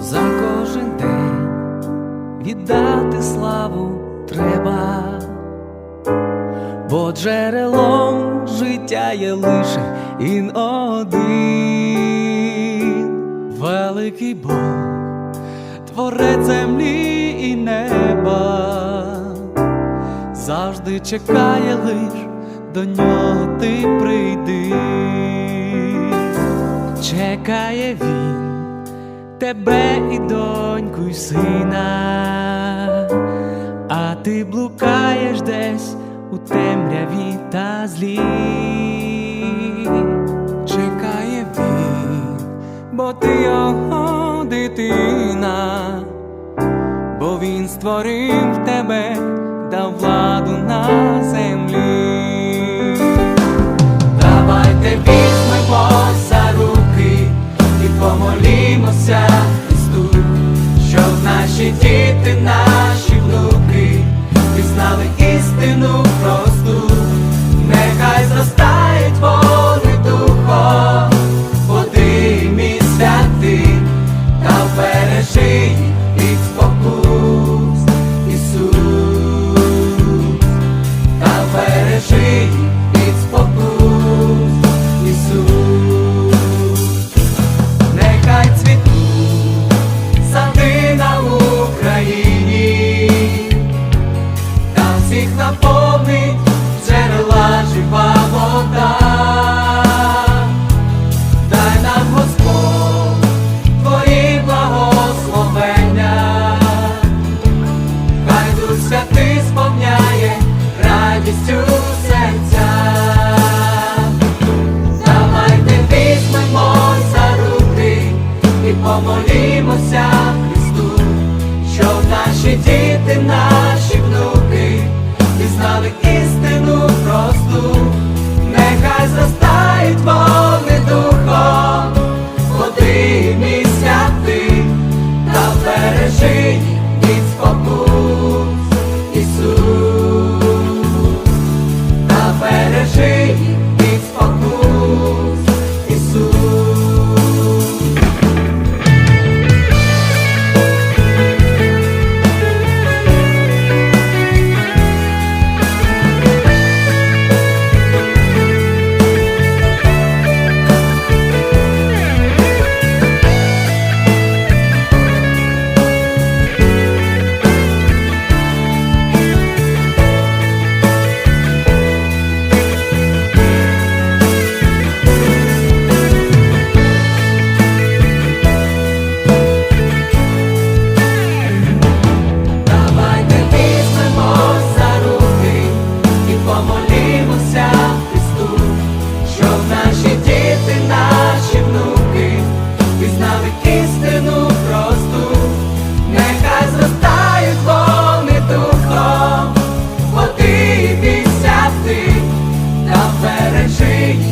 За кожен день віддати славу треба, бо джерелом життя є лише він один, великий Бог, творець землі і неба, завжди чекає лиш до нього ти прийди, чекає він тебе і доньку, й сина, а ти блукаєш десь у темряві та злі. Чекає він, бо ти його дитина, бо він створив тебе, дав владу на землі. Давайте візьмемо святий сповняє радістю серця, давайте візьмемо за руки і помолімося. say